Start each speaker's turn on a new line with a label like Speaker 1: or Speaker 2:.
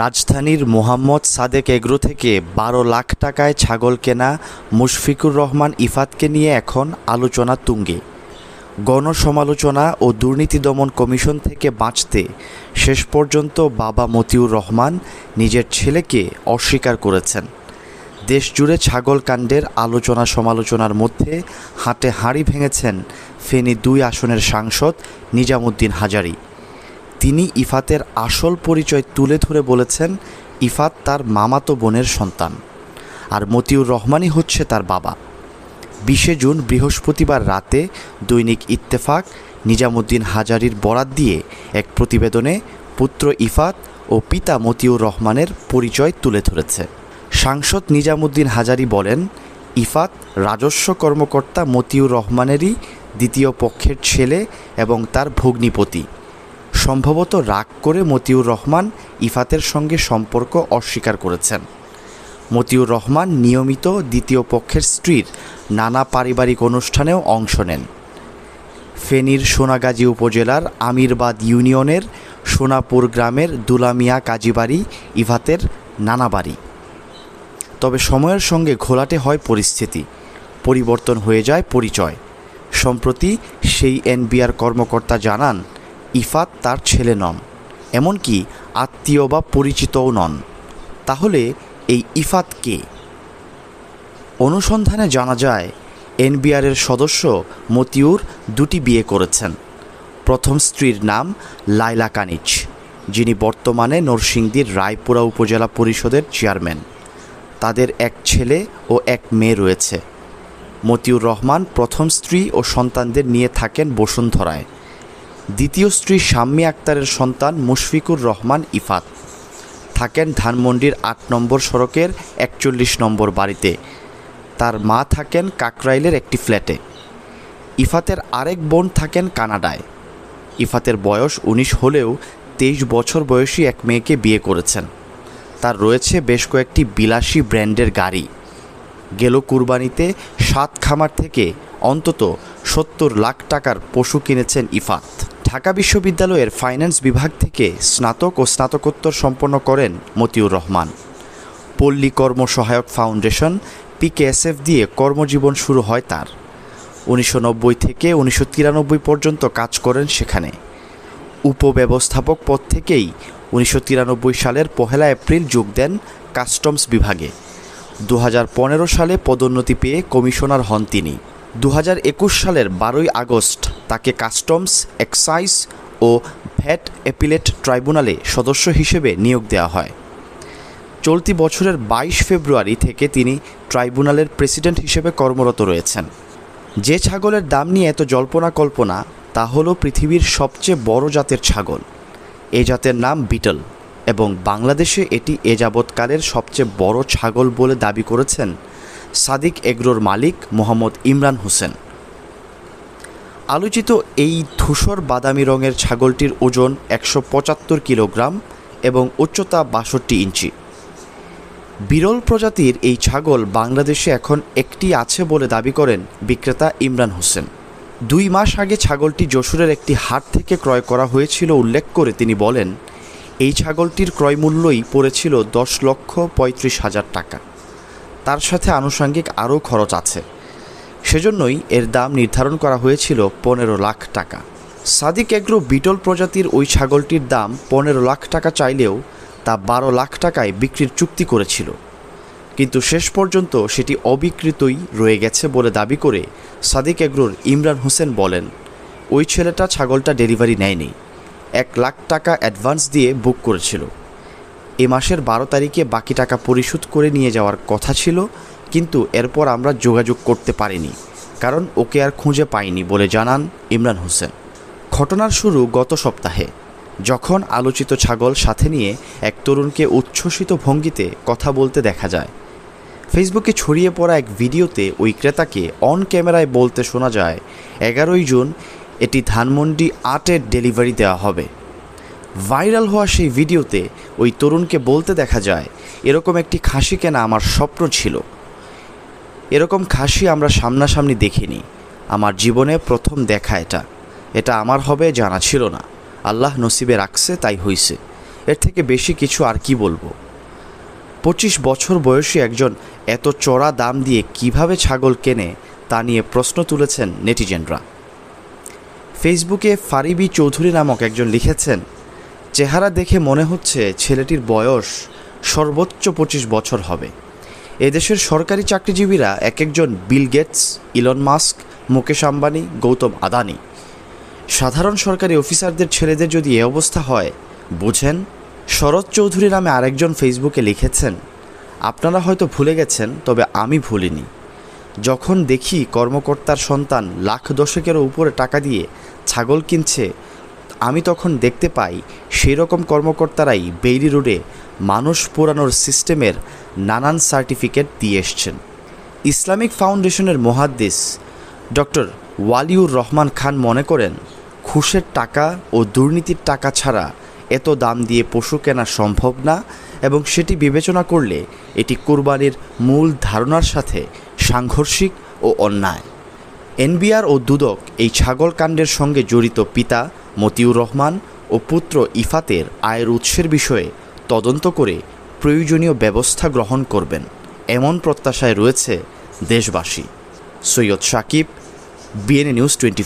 Speaker 1: রাজধানীর মোহাম্মদ সাদেক এগ্রো থেকে বারো লাখ টাকায় ছাগল কেনা মুশফিকুর রহমান ইফাতকে নিয়ে এখন আলোচনা তুঙ্গে। গণসমালোচনা ও দুর্নীতি দমন কমিশন থেকে বাঁচতে শেষ পর্যন্ত বাবা মতিউর রহমান নিজের ছেলেকে অস্বীকার করেছেন। দেশজুড়ে ছাগল কাণ্ডের আলোচনা সমালোচনার মধ্যে হাটে হাঁড়ি ভেঙেছেন ফেনী দুই আসনের সাংসদ নিজামুদ্দিন হাজারি। তিনি ইফাতের আসল পরিচয় তুলে ধরে বলেছেন, ইফাত তার মামাতো বোনের সন্তান আর মতিউর রহমানই হচ্ছে তার বাবা। বিশে জুন বৃহস্পতিবার রাতে দৈনিক ইত্তেফাক, নিজামুদ্দিন হাজারির বরাত দিয়ে এক প্রতিবেদনে পুত্র ইফাত ও পিতা মতিউর রহমানের পরিচয় তুলে ধরেছে। সাংসদ নিজামুদ্দিন হাজারি বলেন, ইফাত রাজস্ব কর্মকর্তা মতিউর রহমানেরই দ্বিতীয় পক্ষের ছেলে এবং তার ভগ্নিপতি। সম্ভবত রাগ করে মতিউর রহমান ইফাতের সঙ্গে সম্পর্ক অস্বীকার করেছেন। মতিউর রহমান নিয়মিত দ্বিতীয় পক্ষের স্ত্রীর নানা পারিবারিক অনুষ্ঠানেও অংশ নেন। ফেনীর সোনাগাজী উপজেলার আমিরবাদ ইউনিয়নের সোনাপুর গ্রামের দুলামিয়া কাজীবাড়ি ইভাতের নানা বাড়ি। তবে সময়ের সঙ্গে ঘোলাটে হয় পরিস্থিতি, পরিবর্তন হয়ে যায় পরিচয়। সম্প্রতি সেই এনবিআর কর্মকর্তা জানান ইফাত তার ছেলে নন, এমনকি আত্মীয় বা পরিচিতও নন। তাহলে এই ইফাত কে? অনুসন্ধানে জানা যায় এনবিআরের সদস্য মতিউর দুটি বিয়ে করেছেন। প্রথম স্ত্রীর নাম লাইলা কানিচ, যিনি বর্তমানে নরসিংদীর রায়পুরা উপজেলা পরিষদের চেয়ারম্যান। তাদের এক ছেলে ও এক মেয়ে রয়েছে। মতিউর রহমান প্রথম স্ত্রী ও সন্তানদের নিয়ে থাকেন বসুন্ধরায়। দ্বিতীয় স্ত্রী শাম্মী আক্তারের সন্তান মুশফিকুর রহমান ইফাত। থাকেন ধানমন্ডির আট নম্বর সড়কের একচল্লিশ নম্বর বাড়িতে। তার মা থাকেন কাকরাইলের একটি ফ্ল্যাটে। ইফাতের আরেক বোন থাকেন কানাডায়। ইফাতের বয়স উনিশ হলেও তেইশ বছর বয়সী এক মেয়েকে বিয়ে করেছেন। তার রয়েছে বেশ কয়েকটি বিলাসী ব্র্যান্ডের গাড়ি। গেল কুরবানিতে সাত খামার থেকে অন্তত সত্তর লাখ টাকার পশু কিনেছেন ইফাত। ঢাকা বিশ্ববিদ্যালয়ের ফাইন্যান্স বিভাগ থেকে স্নাতক ও স্নাতকোত্তর সম্পন্ন করেন মতিউর রহমান। পল্লী কর্ম সহায়ক ফাউন্ডেশন পিকেএসএফ দিয়ে কর্মজীবন শুরু হয় তার। উনিশশো নব্বই থেকে উনিশশো তিরানব্বই পর্যন্ত কাজ করেন সেখানে। উপব্যবস্থাপক পদ থেকেই উনিশশো তিরানব্বই সালের পহেলা এপ্রিল যোগ দেন কাস্টমস বিভাগে। দু হাজার পনেরো সালে পদোন্নতি পেয়ে কমিশনার হন তিনি। দু হাজার একুশ সালের বারোই আগস্ট তাকে কাস্টমস, এক্সাইজ ও ভ্যাট অ্যাপিলেট ট্রাইব্যুনালে সদস্য হিসেবে নিয়োগ দেওয়া হয়। চলতি বছরের বাইশ ফেব্রুয়ারি থেকে তিনি ট্রাইব্যুনালের প্রেসিডেন্ট হিসেবে কর্মরত রয়েছেন। যে ছাগলের দাম নিয়ে এত জল্পনা কল্পনা তা হলো পৃথিবীর সবচেয়ে বড় জাতের ছাগল। এ জাতের নাম বিটল এবং বাংলাদেশে এটি এ যাবৎকালের সবচেয়ে বড় ছাগল বলে দাবি করেছেন সাদিক এগ্রোর মালিক মোহাম্মদ ইমরান হোসেন। আলোচিত এই ধূসর বাদামি রঙের ছাগলটির ওজন একশো পঁচাত্তর কিলোগ্রাম এবং উচ্চতা বাষট্টি ইঞ্চি। বিরল প্রজাতির এই ছাগল বাংলাদেশে এখন একটি আছে বলে দাবি করেন বিক্রেতা ইমরান হোসেন। দুই মাস আগে ছাগলটি যশোরের একটি হাট থেকে ক্রয় করা হয়েছিল উল্লেখ করে তিনি বলেন, এই ছাগলটির ক্রয় মূল্যই পড়েছিল দশ লক্ষ পঁয়ত্রিশ হাজার টাকা। তার সাথে আনুষঙ্গিক আরও খরচ আছে। সেজন্যই এর দাম নির্ধারণ করা হয়েছিল পনেরো লাখ টাকা। সাদিক এগ্রো বিটল প্রজাতির ওই ছাগলটির দাম পনেরো লাখ টাকা চাইলেও তা বারো লাখ টাকায় বিক্রির চুক্তি করেছিল। কিন্তু শেষ পর্যন্ত সেটি অবিকৃতই রয়ে গেছে বলে দাবি করে সাদিক এগ্রোর ইমরান হোসেন বলেন, ওই ছেলেটা ছাগলটা ডেলিভারি নেয়নি। এক লাখ টাকা অ্যাডভান্স দিয়ে বুক করেছিল। এ মাসের বারো তারিখে বাকি টাকা পরিশোধ করে নিয়ে যাওয়ার কথা ছিল, কিন্তু এরপর আমরা যোগাযোগ করতে পারিনি, কারণ ওকে আর খুঁজে পাইনি বলে জানান ইমরান হোসেন। ঘটনার শুরু গত সপ্তাহে, যখন আলোচিত ছাগল সাথে নিয়ে এক তরুণকে উচ্ছ্বসিত ভঙ্গিতে কথা বলতে দেখা যায়। ফেসবুকে ছড়িয়ে পড়া এক ভিডিওতে ওই ক্রেতাকে অন ক্যামেরায় বলতে শোনা যায়, এগারোই জুন এটি ধানমন্ডি আটের ডেলিভারি দেওয়া হবে। ভাইরাল হওয়া সেই ভিডিওতে ওই তরুণকে বলতে দেখা যায়, এরকম একটি খাসি কেনা আমার স্বপ্ন ছিল। এরকম খাসি আমরা সামনাসামনি দেখিনি। আমার জীবনে প্রথম দেখা এটা। এটা আমার হবে জানা ছিল না। আল্লাহ নসিবে রাখছে, তাই হইছে। এর থেকে বেশি কিছু আর কি বলব? পঁচিশ বছর বয়সী একজন এত চড়া দাম দিয়ে কীভাবে ছাগল কেনে, তা নিয়ে প্রশ্ন তুলেছেন নেটিজেনরা। ফেসবুকে ফারিবি চৌধুরী নামক একজন লিখেছেন চেহারা দেখে মনে হচ্ছে ছেলেটির বয়স সর্বোচ্চ পঁচিশ বছর হবে। এদেশের সরকারি চাকরিজীবীরা এক একজন Bill Gates, Elon Musk, Mukesh Ambani, Gautam Adani. সাধারণ সরকারি অফিসারদের ছেলেদের যদি এ অবস্থা হয়, বুঝেন, শরৎ চৌধুরী নামে আরেকজন ফেসবুকে লিখেছেন, আপনারা হয়তো ভুলে গেছেন, তবে আমি ভুলিনি। যখন দেখি কর্মকর্তার সন্তান লাখ দশেকেরও উপরে টাকা দিয়ে ছাগল কিনছে আমি তখন দেখতে পাই সেই রকম কর্মকর্তারাই বেইলি রোডে মানুষ পোড়ানোর সিস্টেমের নানান সার্টিফিকেট দিয়ে এসছেন। ইসলামিক ফাউন্ডেশনের মহাদ্দিস ডক্টর ওয়ালিউর রহমান খান মনে করেন ঘুষের টাকা ও দুর্নীতির টাকা ছাড়া এত দাম দিয়ে পশু কেনা সম্ভব না এবং সেটি বিবেচনা করলে এটি কোরবানির মূল ধারণার সাথে সাংঘর্ষিক ও অন্যায়। এনবিআর ও দুদক এই ছাগল কাণ্ডের সঙ্গে জড়িত পিতা মতিউর রহমান ও পুত্র ইফাতের আয়ের উৎসের বিষয়ে তদন্ত করে প্রয়োজনীয় ব্যবস্থা গ্রহণ করবেন। এমন প্রত্যাশায় রয়েছে দেশবাসী। Syed Sakib BNA news twenty